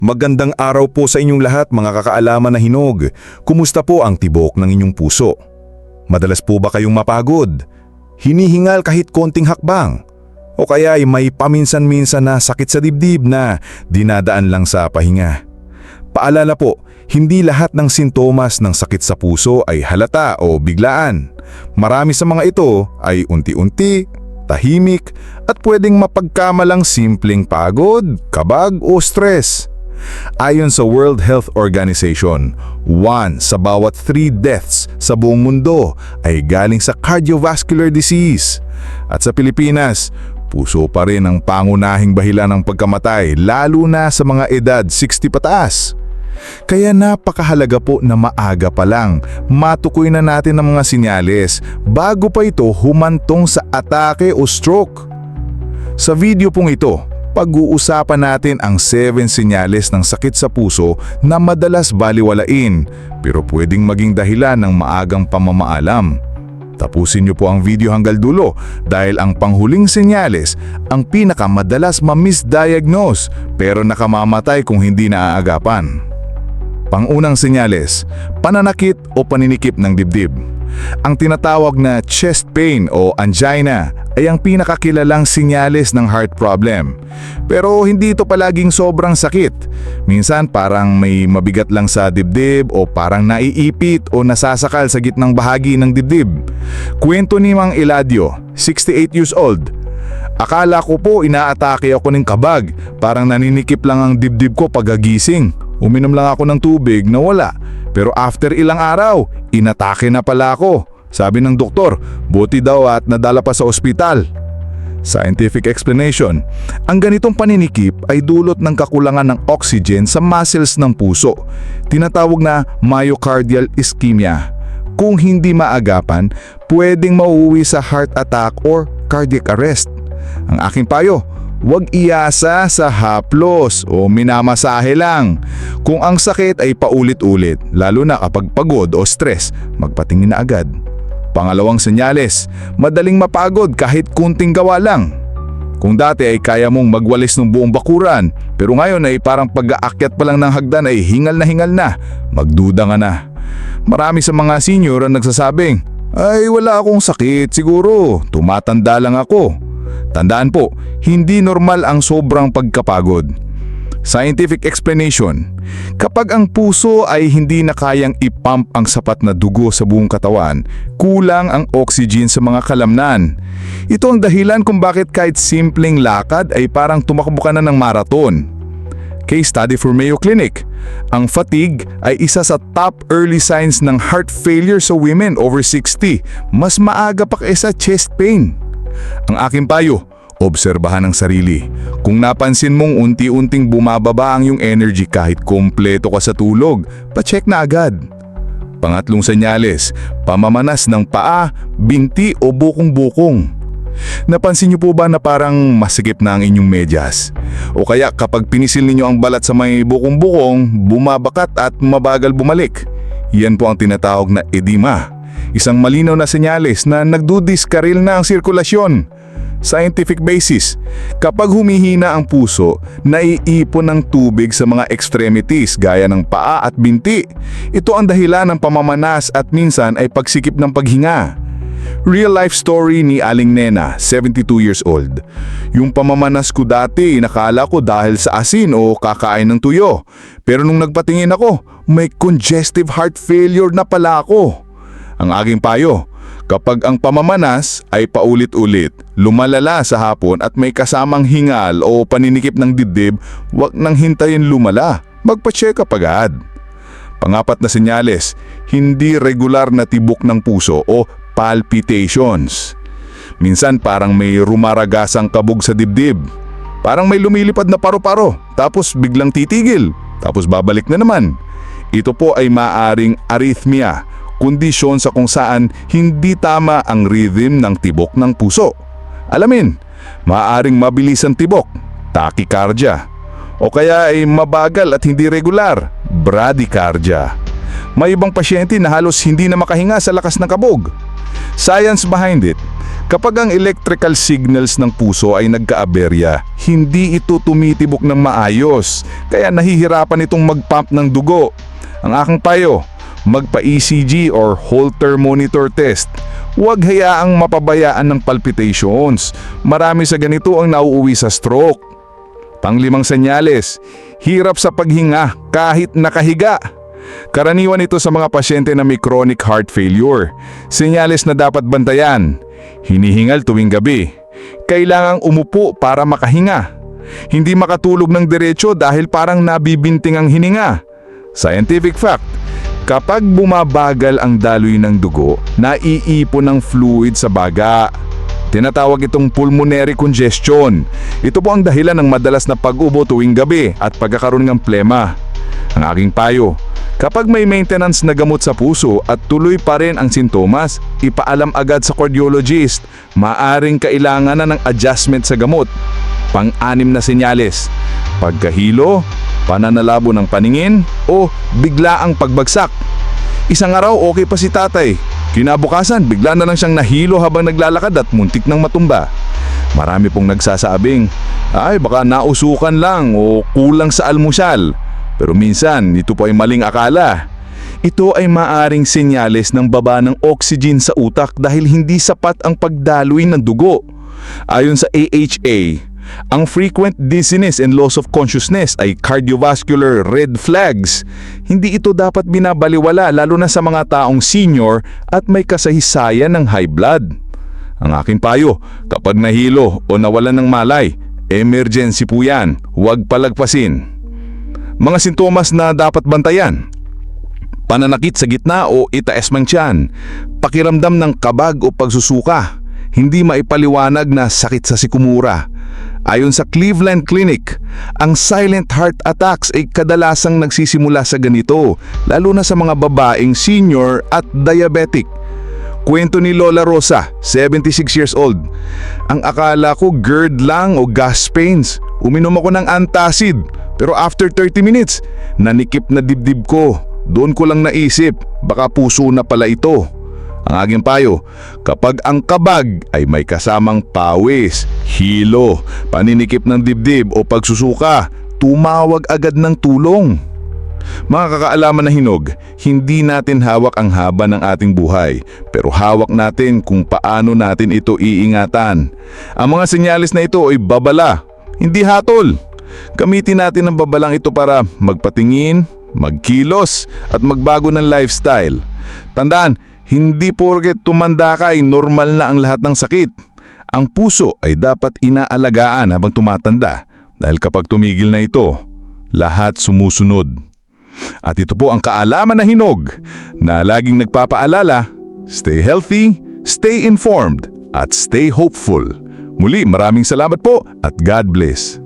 Magandang araw po sa inyong lahat mga kakaalaman na hinog. Kumusta po ang tibok ng inyong puso? Madalas po ba kayong mapagod? Hinihingal kahit konting hakbang? O kaya ay may paminsan-minsan na sakit sa dibdib na dinadaan lang sa pahinga? Paalala po, hindi lahat ng sintomas ng sakit sa puso ay halata o biglaan. Marami sa mga ito ay unti-unti, tahimik at pwedeng mapagkamalang simpleng pagod, kabag o stress. Ayon sa World Health Organization, one sa bawat three deaths sa buong mundo ay galing sa cardiovascular disease. At sa Pilipinas, puso pa rin ang pangunahing bahila ng pagkamatay lalo na sa mga edad 60 pataas. Kaya napakahalaga po na maaga pa lang matukoy na natin ang mga sinyales bago pa ito humantong sa atake o stroke. Sa video pong ito, pag-uusapan natin ang 7 senyales ng sakit sa puso na madalas baliwalain pero pwedeng maging dahilan ng maagang pamamaalam. Tapusin niyo po ang video hanggang dulo dahil ang panghuling senyales ang pinakamadalas ma-misdiagnose pero nakamamatay kung hindi naaagapan. Pangunang senyales, pananakit o paninikip ng dibdib. Ang tinatawag na chest pain o angina ay ang pinakakilalang sinyales ng heart problem. Pero hindi ito palaging sobrang sakit. Minsan parang may mabigat lang sa dibdib o parang naiipit o nasasakal sa gitnang bahagi ng dibdib. Kwento ni Mang Eladio, 68 years old. Akala ko po inaatake ako ng kabag, parang naninikip lang ang dibdib ko pagagising. Uminom lang ako ng tubig na wala. Pero after ilang araw, inatake na pala ako. Sabi ng doktor, buti daw at nadala pa sa ospital. Scientific explanation, ang ganitong paninikip ay dulot ng kakulangan ng oxygen sa muscles ng puso, tinatawag na myocardial ischemia. Kung hindi maagapan, pwedeng mauwi sa heart attack or cardiac arrest. Ang aking payo, huwag iasa sa haplos o minamasahe lang. Kung ang sakit ay paulit-ulit, lalo na kapag pagod o stress, magpatingin na agad. Pangalawang senyales, madaling mapagod kahit kunting gawa lang. Kung dati ay kaya mong magwalis ng buong bakuran, pero ngayon ay parang pag-aakyat pa lang ng hagdan ay hingal na hingal na, magduda ka na. Marami sa mga senior ang nagsasabing, ay wala akong sakit siguro, tumatanda lang ako. Tandaan po, hindi normal ang sobrang pagkapagod. Scientific explanation, kapag ang puso ay hindi na kayang ipump ang sapat na dugo sa buong katawan, kulang ang oxygen sa mga kalamnan. Ito ang dahilan kung bakit kahit simpleng lakad ay parang tumakbo ka na ng marathon. Case study for Mayo Clinic. Ang fatigue ay isa sa top early signs ng heart failure sa women over 60. Mas maaga pa kaysa chest pain. Ang aking payo, obserbahan ang sarili. Kung napansin mong unti-unting bumababa ang iyong energy kahit kompleto ka sa tulog, pacheck na agad. Pangatlong senyales, pamamanas ng paa, binti o bukong-bukong. Napansin niyo po ba na parang masikip na ang inyong medyas? O kaya kapag pinisil ninyo ang balat sa may bukong-bukong, bumabakat at mabagal bumalik? Yan po ang tinatawag na edema. Isang malinaw na senyales na nagdudiskaril na ang sirkulasyon. Scientific basis, kapag humihina ang puso, naiipon ng tubig sa mga extremities gaya ng paa at binti. Ito ang dahilan ng pamamanas at minsan ay pagsikip ng paghinga. Real life story ni Aling Nena, 72 years old. Yung pamamanas ko dati, nakala ko dahil sa asin o kakain ng tuyo. Pero nung nagpatingin ako, may congestive heart failure na pala ako. Ang aking payo, kapag ang pamamanas ay paulit-ulit, lumalala sa hapon at may kasamang hingal o paninikip ng dibdib, huwag nang hintayin lumala. Magpa-check up agad. Pangapat na senyales, hindi regular na tibok ng puso o palpitations. Minsan parang may rumaragasang kabog sa dibdib. Parang may lumilipad na paro-paro, tapos biglang titigil, tapos babalik na naman. Ito po ay maaring arrhythmia, kondisyon sa kung saan hindi tama ang rhythm ng tibok ng puso. Alamin, maaring mabilis ang tibok, tachycardia, o kaya ay mabagal at hindi regular, bradycardia. May ibang pasyente na halos hindi na makahinga sa lakas ng kabog. Science behind it, Kapag ang electrical signals ng puso ay nagkaaberya, hindi ito tumitibok ng maayos, kaya nahihirapan itong mag-pump ng dugo. Ang aking payo, magpa-ECG or Holter monitor test. Huwag hayaang mapabayaan ng palpitations. Marami sa ganito ang nauuwi sa stroke. Panglimang senyales, hirap sa paghinga kahit nakahiga. Karaniwan ito sa mga pasyente na may chronic heart failure. Senyales na dapat bantayan. Hinihingal tuwing gabi. Kailangang umupo para makahinga. Hindi makatulog ng diretsyo dahil parang nabibinting ang hininga. Scientific fact, kapag bumabagal ang daloy ng dugo, naiipon ng fluid sa baga. Tinatawag itong pulmonary congestion. Ito po ang dahilan ng madalas na pag-ubo tuwing gabi at pagkakaroon ng plema. Ang aking payo, kapag may maintenance na gamot sa puso at tuloy pa rin ang sintomas, ipaalam agad sa cardiologist. Maaring kailangan na ng adjustment sa gamot. Pang-anim na senyales, pagkahilo, pananalabo ng paningin o biglaang pagbagsak. Isang araw okay pa si tatay. Kinabukasan, bigla na lang siyang nahilo habang naglalakad at muntik ng matumba. Marami pong nagsasabing, ay baka nausukan lang o kulang sa almusal. Pero minsan, ito po ay maling akala. Ito ay maaring senyales ng baba ng oxygen sa utak dahil hindi sapat ang pagdaloy ng dugo. Ayon sa AHA, ang frequent dizziness and loss of consciousness ay cardiovascular red flags. Hindi ito dapat binabaliwala lalo na sa mga taong senior at may kasaysayan ng high blood. Ang aking payo, kapag nahilo o nawalan ng malay, emergency po yan, huwag palagpasin. Mga sintomas na dapat bantayan. Pananakit sa gitna o itaas mang tiyan, pakiramdam ng kabag o pagsusuka, hindi maipaliwanag na sakit sa sikumura. Ayon sa Cleveland Clinic, ang silent heart attacks ay kadalasang nagsisimula sa ganito, lalo na sa mga babaeng senior at diabetic. Kwento ni Lola Rosa, 76 years old. Ang akala ko GERD lang o gas pains. Uminom ako ng antacid, pero after 30 minutes, nanikip na dibdib ko. Doon ko lang naisip, baka puso na pala ito. Ang aking payo, kapag ang kabag ay may kasamang pawis, hilo, paninikip ng dibdib o pagsusuka, tumawag agad ng tulong. Mga kakaalaman na hinog, hindi natin hawak ang haba ng ating buhay, pero hawak natin kung paano natin ito iingatan. Ang mga senyalis na ito ay babala, hindi hatol. Gamitin natin ang babalang ito para magpatingin, magkilos at magbago ng lifestyle. Tandaan, hindi porket tumanda ka ay normal na ang lahat ng sakit. Ang puso ay dapat inaalagaan habang tumatanda dahil kapag tumigil na ito, lahat sumusunod. At ito po ang kaalaman na hinog na laging nagpapaalala, stay healthy, stay informed, at stay hopeful. Muli maraming salamat po at God bless.